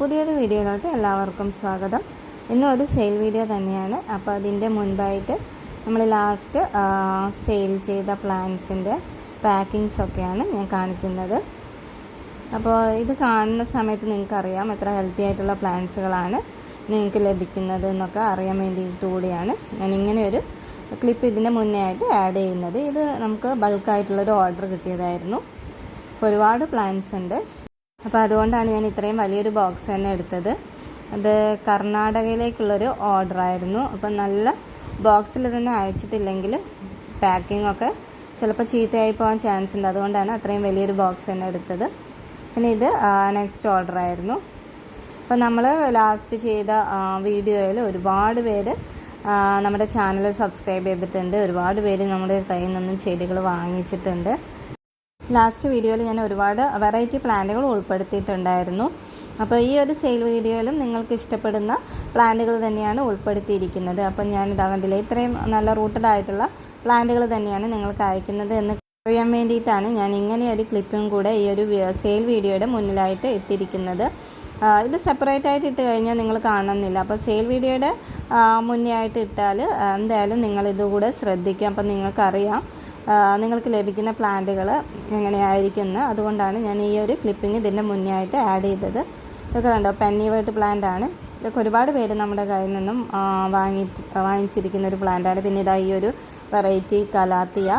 പുതിയൊരു വീഡിയോയിലോട്ട് എല്ലാവർക്കും സ്വാഗതം. ഇന്നും ഒരു സെയിൽ വീഡിയോ തന്നെയാണ്. അപ്പോൾ അതിന്റെ മുൻപായിട്ട് നമ്മൾ ലാസ്റ്റ് സെയിൽ ചെയ്ത പ്ലാന്റ്സിന്റെ പാക്കിങ്സ് ഒക്കെയാണ് ഞാൻ കാണിക്കുന്നത്. അപ്പോൾ ഇത് കാണുന്ന സമയത്ത് നിങ്ങൾക്കറിയാം എത്ര ഹെൽത്തി ആയിട്ടുള്ള പ്ലാന്റ്സുകളാണ് നിങ്ങൾക്ക് ലഭിക്കുന്നത് എന്നൊക്കെ അറിയാൻ വേണ്ടിയിട്ട് കൂടിയാണ് ഞാൻ ഇങ്ങനെ ഒരു ക്ലിപ്പ് ഇതിന്റെ മുന്നേ ആയിട്ട് ആഡ് ചെയ്യുന്നത്. ഇത് നമുക്ക് ബൾക്കായിട്ടുള്ളൊരു ഓർഡർ കിട്ടിയതായിരുന്നു. ഒരുപാട് പ്ലാന്റ്സ് ഉണ്ട്. അപ്പോൾ അതുകൊണ്ടാണ് ഞാൻ ഇത്രയും വലിയൊരു ബോക്സ് തന്നെ എടുത്തത്. അത് കർണാടകയിലേക്കുള്ളൊരു ഓർഡർ ആയിരുന്നു. അപ്പം നല്ല ബോക്സിൽ തന്നെ അയച്ചിട്ടില്ലെങ്കിൽ പാക്കിംഗ് ഒക്കെ ചിലപ്പോൾ ചീത്തയായി പോകാൻ ചാൻസ് ഉണ്ട്. അതുകൊണ്ടാണ് അത്രയും വലിയൊരു ബോക്സ് തന്നെ എടുത്തത്. പിന്നെ ഇത് നെക്സ്റ്റ് ഓർഡർ ആയിരുന്നു. അപ്പോൾ നമ്മൾ ലാസ്റ്റ് ചെയ്ത വീഡിയോയിൽ ഒരുപാട് പേര് നമ്മുടെ ചാനൽ സബ്സ്ക്രൈബ് ചെയ്തിട്ടുണ്ട്. ഒരുപാട് പേര് നമ്മുടെ കയ്യിൽ നിന്നും ചെടികൾ വാങ്ങിച്ചിട്ടുണ്ട്. ലാസ്റ്റ് വീഡിയോയിൽ ഞാൻ ഒരുപാട് വെറൈറ്റി പ്ലാന്റുകൾ ഉൾപ്പെടുത്തിയിട്ടുണ്ടായിരുന്നു. അപ്പോൾ ഈ ഒരു സെയിൽ വീഡിയോയിലും നിങ്ങൾക്ക് ഇഷ്ടപ്പെടുന്ന പ്ലാന്റുകൾ തന്നെയാണ് ഉൾപ്പെടുത്തിയിരിക്കുന്നത്. അപ്പം ഞാൻ കണ്ടില്ല ഇത്രയും നല്ല റൂട്ടഡ് ആയിട്ടുള്ള പ്ലാന്റുകൾ തന്നെയാണ് നിങ്ങൾക്ക് അയക്കുന്നത് എന്ന് അറിയാൻ വേണ്ടിയിട്ടാണ് ഞാൻ ഇങ്ങനെ ഒരു ക്ലിപ്പും കൂടെ ഈ ഒരു സെയിൽ വീഡിയോയുടെ മുന്നിലായിട്ട് ഇട്ടിരിക്കുന്നത്. ഇത് സെപ്പറേറ്റ് ആയിട്ട് ഇട്ട് കഴിഞ്ഞാൽ നിങ്ങൾ കാണുന്നില്ല. അപ്പോൾ സെയിൽ വീഡിയോയുടെ മുന്നേ ആയിട്ട് ഇട്ടാൽ എന്തായാലും നിങ്ങൾ ഇതുകൂടെ ശ്രദ്ധിക്കുക അപ്പം നിങ്ങൾക്കറിയാം നിങ്ങൾക്ക് ലഭിക്കുന്ന പ്ലാന്റുകൾ എങ്ങനെയായിരിക്കുന്നു അതുകൊണ്ടാണ് ഞാൻ ഈ ഒരു ക്ലിപ്പിംഗ് ഇതിന്റെ മുന്നേ ആയിട്ട് ആഡ് ചെയ്തത്. ഇതൊക്കെ കണ്ടോ? പെന്നി വൈറ്റ് പ്ലാന്റ് ആണ്. ഇതൊക്കെ ഒരുപാട് പേര് നമ്മുടെ കയ്യിൽ നിന്നും വാങ്ങി വാങ്ങിച്ചിരിക്കുന്ന ഒരു പ്ലാന്റാണ് പിന്നെ ഇതാ ഈ ഒരു വെറൈറ്റി കലാത്തിയ.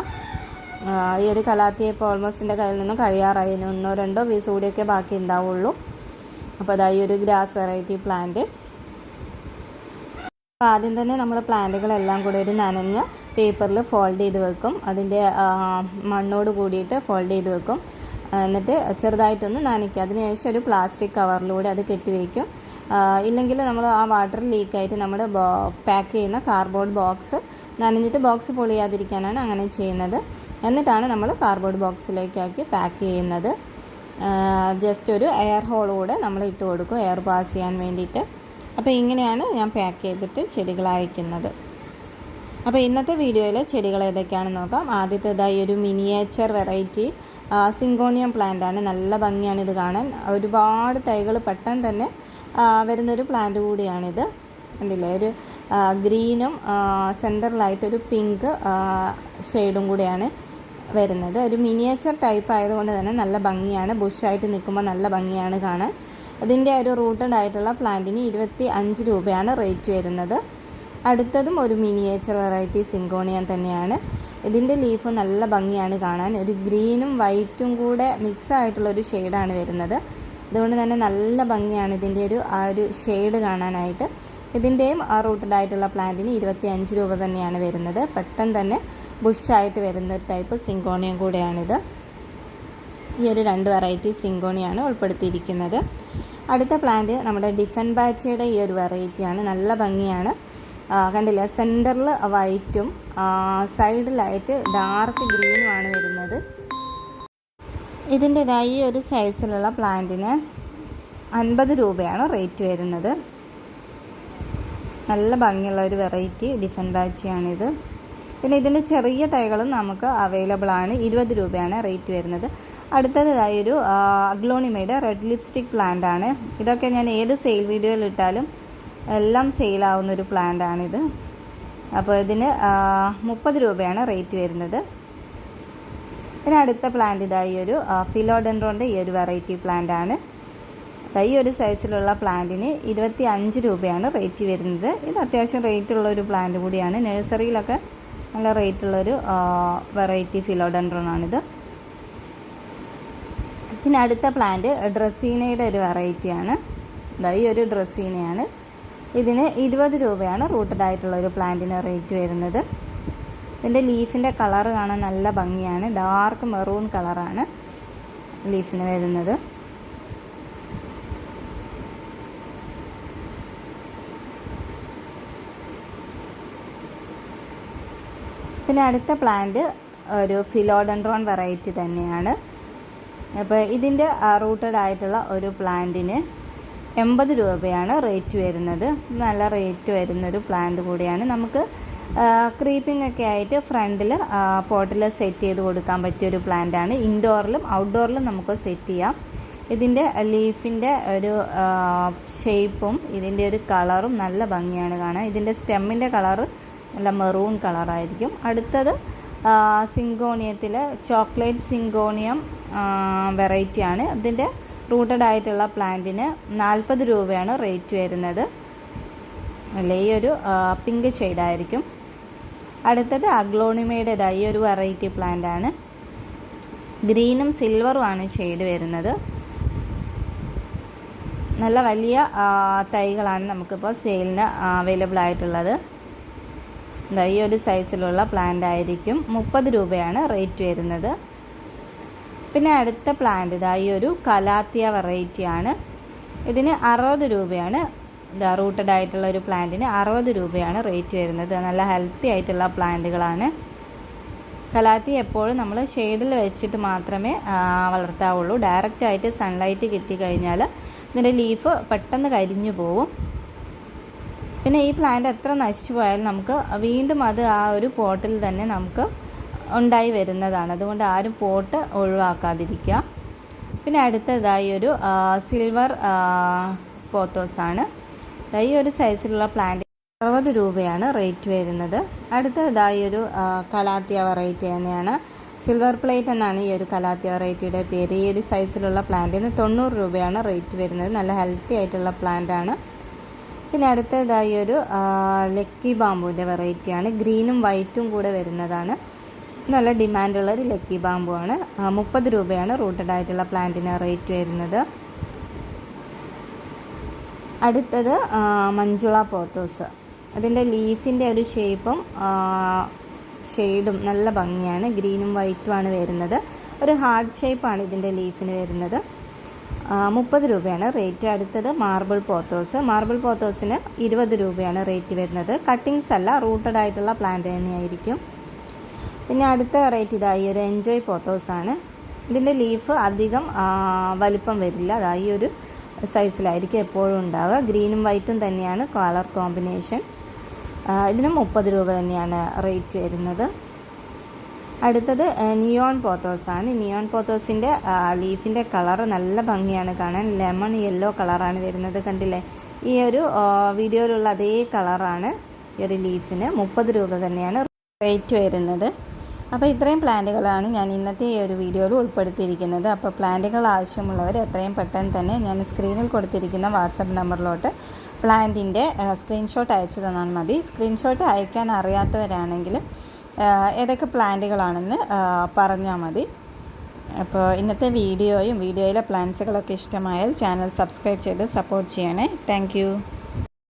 ഈ ഒരു കലാത്തിയ ഇപ്പോൾ ഓൾമോസ്റ്റ് എന്റെ കയ്യിൽ നിന്നും കഴിയാറായി. ഒന്നോ രണ്ടോ പീസ് കൂടിയൊക്കെ ബാക്കി ഉണ്ടാവുള്ളൂ. അപ്പോൾ അതാ ഈ ഒരു ഗ്രാസ് വെറൈറ്റി പ്ലാന്റ് അപ്പോൾ ആദ്യം തന്നെ നമ്മൾ പ്ലാന്റുകളെല്ലാം കൂടി ഒരു നനഞ്ഞ പേപ്പറിൽ ഫോൾഡ് ചെയ്ത് വെക്കും. അതിന്റെ മണ്ണോട് കൂടിയിട്ട് ഫോൾഡ് ചെയ്ത് വെക്കും. എന്നിട്ട് ചെറുതായിട്ടൊന്ന് നനയ്ക്കുക. അതിനുശേഷം ഒരു പ്ലാസ്റ്റിക് കവറിലൂടെ അത് കെട്ടി വയ്ക്കും. ഇല്ലെങ്കിൽ നമ്മൾ ആ വാട്ടർ ലീക്കായിട്ട് നമ്മൾ പാക്ക് ചെയ്യുന്ന കാർഡ്ബോർഡ് ബോക്സ് നനഞ്ഞിട്ട് ബോക്സ് പൊളിയാതിരിക്കാനാണ് അങ്ങനെ ചെയ്യുന്നത്. എന്നിട്ടാണ് നമ്മൾ കാർഡ്ബോർഡ് ബോക്സിലേക്കാക്കി പാക്ക് ചെയ്യുന്നത്. ജസ്റ്റ് ഒരു എയർ ഹോൾ കൂടെ നമ്മൾ ഇട്ട് കൊടുക്കും എയർ പാസ് ചെയ്യാൻ വേണ്ടിയിട്ട്. അപ്പോൾ ഇങ്ങനെയാണ് ഞാൻ പാക്ക് ചെയ്തിട്ട് ചെടികൾ അയക്കുന്നത്. അപ്പോൾ ഇന്നത്തെ വീഡിയോയിൽ ചെടികൾ ഏതൊക്കെയാണെന്ന് നോക്കാം. ആദ്യത്തേതായി ഒരു മിനിയേച്ചർ വെറൈറ്റി സിങ്കോണിയം പ്ലാന്റ് ആണ്. നല്ല ഭംഗിയാണ് ഇത് കാണാൻ. ഒരുപാട് തൈകൾ പെട്ടെന്ന് തന്നെ വരുന്നൊരു പ്ലാന്റ് കൂടിയാണിത്. കണ്ടില്ലേ? ഒരു ഗ്രീനും സെന്ററിലായിട്ടൊരു പിങ്ക് ഷെയ്ഡും കൂടിയാണ് വരുന്നത്. ഒരു മിനിയേച്ചർ ടൈപ്പ് ആയതുകൊണ്ട് തന്നെ നല്ല ഭംഗിയാണ്. ബുഷായിട്ട് നിൽക്കുമ്പോൾ നല്ല ഭംഗിയാണ് കാണാൻ. ഇതിന്റെ ഒരു റൂട്ടഡ് ആയിട്ടുള്ള പ്ലാന്റിന് ഇരുപത്തി അഞ്ച് രൂപയാണ് റേറ്റ് വരുന്നത്. അടുത്തതും ഒരു മിനിയേച്ചർ വെറൈറ്റി സിങ്കോണിയൻ തന്നെയാണ്. ഇതിന്റെ ലീഫ് നല്ല ഭംഗിയാണ് കാണാൻ. ഒരു ഗ്രീനും വൈറ്റും കൂടെ മിക്സ് ആയിട്ടുള്ള ഒരു ഷെയ്ഡാണ് വരുന്നത്. അതുകൊണ്ട് തന്നെ നല്ല ഭംഗിയാണ് ഇതിന്റെ ഒരു ആ ഒരു ഷെയ്ഡ് കാണാനായിട്ട്. ഇതിന്റെയും ആ റൂട്ടഡ് ആയിട്ടുള്ള പ്ലാന്റിന് ഇരുപത്തി അഞ്ച് രൂപ തന്നെയാണ് വരുന്നത്. പെട്ടെന്ന് തന്നെ ബുഷായിട്ട് വരുന്ന ഒരു ടൈപ്പ് സിങ്കോണിയം കൂടെയാണിത്. ഈ ഒരു രണ്ട് വെറൈറ്റി സിങ്കോണിയാണ് ഉൾപ്പെടുത്തിയിരിക്കുന്നത്. അടുത്ത പ്ലാന്റ് നമ്മുടെ ഡിഫൻ ബാച്ചയുടെ ഈ ഒരു വെറൈറ്റിയാണ് നല്ല ഭംഗിയാണ്. കണ്ടില്ല? സെന്ററിൽ വൈറ്റും സൈഡിലായിട്ട് ഡാർക്ക് ഗ്രീനുമാണ് വരുന്നത്. ഇതിന്റെതായി ഈ ഒരു സൈസിലുള്ള പ്ലാന്റിന് അൻപത് രൂപയാണ് റേറ്റ് വരുന്നത്. നല്ല ഭംഗിയുള്ള ഒരു വെറൈറ്റി ഡിഫൻ ബാച്ചിയാണിത് പിന്നെ ഇതിന്റെ ചെറിയ തൈകളും നമുക്ക് അവൈലബിൾ ആണ്. ഇരുപത് രൂപയാണ് റേറ്റ് വരുന്നത്. അടുത്തതായി ഒരു അഗ്ലോണിമയുടെ റെഡ് ലിപ്സ്റ്റിക് പ്ലാന്റ് ആണ്. ഇതൊക്കെ ഞാൻ ഏത് സെയിൽ വീഡിയോയിൽ ഇട്ടാലും എല്ലാം സെയിലാവുന്ന ഒരു പ്ലാന്റ് ആണിത്. അപ്പോൾ ഇതിന് മുപ്പത് രൂപയാണ് റേറ്റ് വരുന്നത്. പിന്നെ അടുത്ത പ്ലാന്റ് ഇതായി ഒരു ഫിലോഡൻഡ്രോന്റെ ഈ ഒരു വെറൈറ്റി പ്ലാന്റ് ആണ്. ഈ ഒരു സൈസിലുള്ള പ്ലാന്റിന് ഇരുപത്തി അഞ്ച് രൂപയാണ് റേറ്റ് വരുന്നത്. ഇത് അത്യാവശ്യം റേറ്റ് ഉള്ള ഒരു പ്ലാന്റ് കൂടിയാണ്. നഴ്സറിയിലൊക്കെ നല്ല റേറ്റ് റേറ്റുള്ളൊരു വെറൈറ്റി ഫിലോഡൻഡ്രോൺ ആണിത്. പിന്നെ അടുത്ത പ്ലാന്റ് ഡ്രസ്സീനയുടെ ഒരു വെറൈറ്റിയാണ് ഈ ഒരു ഡ്രസ്സീനയാണ് ഇതിന് ഇരുപത് രൂപയാണ് റൂട്ടഡ് ആയിട്ടുള്ള ഒരു പ്ലാന്റിന് റേറ്റ് വരുന്നത്. ഇതിന്റെ ലീഫിന്റെ കളർ കാണാൻ നല്ല ഭംഗിയാണ്. ഡാർക്ക് മെറൂൺ കളറാണ് ലീഫിന് വരുന്നത്. പിന്നെ അടുത്ത പ്ലാന്റ് ഒരു ഫിലോഡൻഡ്രോൺ വെറൈറ്റി തന്നെയാണ്. അപ്പോൾ ഇതിന്റെ റൂട്ടഡ് ആയിട്ടുള്ള ഒരു പ്ലാന്റിന് എൺപത് രൂപയാണ് റേറ്റ് വരുന്നത്. നല്ല റേറ്റ് വരുന്നൊരു പ്ലാന്റ് കൂടിയാണ്. നമുക്ക് ക്രീപ്പിംഗ് ഒക്കെ ആയിട്ട് ഫ്രണ്ടിൽ പോട്ടിൽ സെറ്റ് ചെയ്ത് കൊടുക്കാൻ പറ്റിയ ഒരു പ്ലാന്റ് ആണ്. ഇൻഡോറിലും ഔട്ട്ഡോറിലും നമുക്ക് സെറ്റ് ചെയ്യാം. ഇതിന്റെ ലീഫിന്റെ ഒരു ഷേപ്പും ഇതിന്റെ ഒരു കളറും നല്ല ഭംഗിയാണ് കാണാൻ. ഇതിന്റെ സ്റ്റെമ്മിന്റെ കളറ് നല്ല മെറൂൺ കളറായിരിക്കും. അടുത്തത് സിങ്കോണിയത്തിൽ ചോക്ലേറ്റ് സിങ്കോണിയം വെറൈറ്റിയാണ്. അതിന്റെ റൂട്ടഡ് ആയിട്ടുള്ള പ്ലാന്റിന് നാൽപ്പത് രൂപയാണ് റേറ്റ് വരുന്നത്. അല്ല ഈ ഒരു പിങ്ക് ഷെയ്ഡായിരിക്കും. അടുത്തത് അഗ്ലോണിമയുടെ ഈ ഒരു വെറൈറ്റി പ്ലാന്റ് ആണ് ഗ്രീനും സിൽവറുമാണ് ഷെയ്ഡ് വരുന്നത്. നല്ല വലിയ തൈകളാണ് നമുക്കിപ്പോൾ സെയിലിന് അവൈലബിൾ ആയിട്ടുള്ളത്. ഈ ഒരു സൈസിലുള്ള പ്ലാന്റ് ആയിരിക്കും. മുപ്പത് രൂപയാണ് റേറ്റ് വരുന്നത്. പിന്നെ അടുത്ത പ്ലാന്റ് ഇതാ ഈ ഒരു കലാത്തിയ വെറൈറ്റിയാണ് ഇതിന് അറുപത് രൂപയാണ് ഇതാ റൂട്ടഡ് ആയിട്ടുള്ള ഒരു പ്ലാന്റിന് അറുപത് രൂപയാണ് റേറ്റ് വരുന്നത്. നല്ല ഹെൽത്തി ആയിട്ടുള്ള പ്ലാന്റുകളാണ് കലാത്തി എപ്പോഴും നമ്മൾ ഷെയ്ഡിൽ വെച്ചിട്ട് മാത്രമേ വളർത്താവുള്ളൂ. ഡയറക്റ്റ് ആയിട്ട് സൺലൈറ്റ് കിട്ടിക്കഴിഞ്ഞാൽ ഇതിന്റെ ലീഫ് പെട്ടെന്ന് കരിഞ്ഞു പോവും. പിന്നെ ഈ പ്ലാന്റ് എത്ര നശിച്ചു പോയാലും നമുക്ക് വീണ്ടും അത് ആ ഒരു പോട്ടിൽ തന്നെ നമുക്ക് ഉണ്ടായി വരുന്നതാണ്. അതുകൊണ്ട് ആരും പോട്ട് ഒഴിവാക്കാതിരിക്കുക. പിന്നെ അടുത്തതായി ഒരു സിൽവർ പോത്തോസാണ് ഈ ഒരു സൈസിലുള്ള പ്ലാന്റ് അറുപത് രൂപയാണ് റേറ്റ് വരുന്നത്. അടുത്തതായി ഒരു കലാത്തിയ വെറൈറ്റി തന്നെയാണ്. സിൽവർ പ്ലേറ്റ് എന്നാണ് ഈ ഒരു കലാത്തിയ വെറൈറ്റിയുടെ പേര്. ഈ ഒരു സൈസിലുള്ള പ്ലാന്റിന് തൊണ്ണൂറ് രൂപയാണ് റേറ്റ് വരുന്നത്. നല്ല ഹെൽത്തി ആയിട്ടുള്ള പ്ലാന്റ് ആണ്. പിന്നെ അടുത്തതായി ഒരു ലക്കി ബാമ്പുവിന്റെ വെറൈറ്റിയാണ്. ഗ്രീനും വൈറ്റും കൂടെ വരുന്നതാണ്. നല്ല ഡിമാൻഡുള്ള ഒരു ലക്കി ബാമ്പു ആണ് മുപ്പത് രൂപയാണ് റൂട്ടഡ് ആയിട്ടുള്ള പ്ലാന്റിന് റേറ്റ് വരുന്നത്. അടുത്തത് മഞ്ജുള പോത്തോസ്. അതിന്റെ ലീഫിന്റെ ഒരു ഷേപ്പും ഷെയ്ഡും നല്ല ഭംഗിയാണ്. ഗ്രീനും വൈറ്റുമാണ് വരുന്നത്. ഒരു ഹാർഡ് ഷേപ്പാണ് ഇതിന്റെ ലീഫിന് വരുന്നത്. മുപ്പത് രൂപയാണ് റേറ്റ്. അടുത്തത് മാർബിൾ പോത്തോസ് മാർബിൾ പോത്തോസിന് ഇരുപത് രൂപയാണ് റേറ്റ് വരുന്നത്. കട്ടിങ്സ് അല്ല റൂട്ടഡ് ആയിട്ടുള്ള പ്ലാന്റ് തന്നെയായിരിക്കും. പിന്നെ അടുത്ത വെറൈറ്റി ഈ ഒരു എൻജോയ് പോത്തോസാണ് ഇതിന്റെ ലീഫ് അധികം വലിപ്പം വരില്ല. അതാ ഈ ഒരു സൈസിലായിരിക്കും എപ്പോഴും ഉണ്ടാവുക. ഗ്രീനും വൈറ്റും തന്നെയാണ് കളർ കോമ്പിനേഷൻ ഇതിന് മുപ്പത് രൂപ തന്നെയാണ് റേറ്റ് വരുന്നത്. അടുത്തത് നിയോൺ പോത്തോസാണ് നിയോൺ പോത്തോസിന്റെ ലീഫിന്റെ കളർ നല്ല ഭംഗിയാണ് കാണാൻ. ലെമൺ യെല്ലോ കളറാണ് വരുന്നത് കണ്ടില്ലേ? ഈ ഒരു വീഡിയോയിലുള്ള അതേ കളറാണ് ഈ ഒരു ലീഫിന് മുപ്പത് രൂപ തന്നെയാണ് റേറ്റ് വരുന്നത്. അപ്പോൾ ഇത്രയും പ്ലാന്റുകളാണ് ഞാൻ ഇന്നത്തെ ഈ ഒരു വീഡിയോയിൽ ഉൾപ്പെടുത്തിയിരിക്കുന്നത്. അപ്പോൾ പ്ലാന്റുകൾ ആവശ്യമുള്ളവർ എത്രയും പെട്ടെന്ന് തന്നെ ഞാൻ സ്ക്രീനിൽ കൊടുത്തിരിക്കുന്ന വാട്സപ്പ് നമ്പറിലോട്ട് പ്ലാന്റിന്റെ സ്ക്രീൻഷോട്ട് അയച്ചു തന്നാൽ മതി. സ്ക്രീൻഷോട്ട് അയക്കാൻ അറിയാത്തവരാണെങ്കിൽ ഏതൊക്കെ പ്ലാന്റുകളാണെന്ന് പറഞ്ഞാൽ മതി. അപ്പോൾ ഇന്നത്തെ വീഡിയോയും വീഡിയോയിലെ പ്ലാന്റ്സുകളൊക്കെ ഇഷ്ടമായാൽ ചാനൽ സബ്സ്ക്രൈബ് ചെയ്ത് സപ്പോർട്ട് ചെയ്യണേ. താങ്ക്